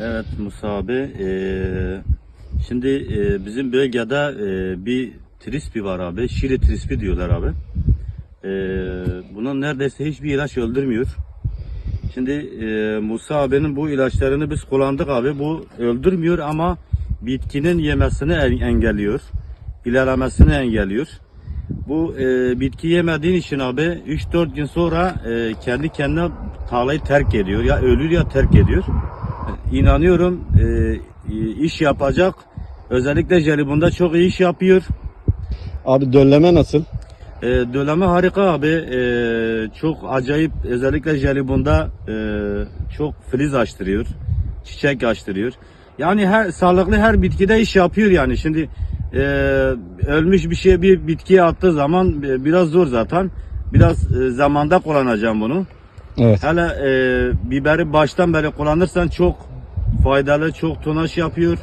Evet Musa abi. eee, şimdi eee, bizim bölgede eee, bir trispi var abi. Şili trispi diyorlar abi. Eee bunun neredeyse hiçbir ilaç öldürmüyor. Şimdi eee, Musa abinin bu ilaçlarını biz kullandık abi. Bu öldürmüyor ama bitkinin yemesini en- engelliyor. İlerlemesini engelliyor. Bu eee, bitki yemediğin için abi 3-4 gün sonra eee, kendi kendine tarlayı terk ediyor. Ya ölür ya terk ediyor. İnanıyorum e, iş yapacak. Özellikle jelibonda çok iyi iş yapıyor. Abi dölleme nasıl? E, döleme harika abi. E, çok acayip. Özellikle jelibonda e, çok filiz açtırıyor. Çiçek açtırıyor. Yani her sağlıklı her bitkide iş yapıyor yani. Şimdi e, ölmüş bir şey bir bitkiye attığı zaman e, biraz zor zaten. Biraz e, zamanda kullanacağım bunu. Evet. Hele e, biberi baştan beri kullanırsan çok faydalı, çok tonaj yapıyor.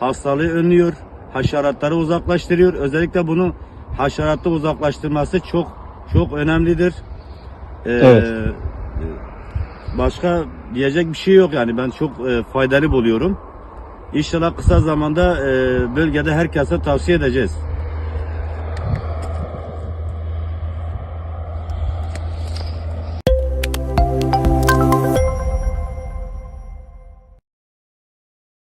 Hastalığı önlüyor, haşeratları uzaklaştırıyor. Özellikle bunu haşeratı uzaklaştırması çok çok önemlidir. E, Evet. e, Başka diyecek bir şey yok yani ben çok e, faydalı buluyorum. İnşallah kısa zamanda e, bölgede herkese tavsiye edeceğiz.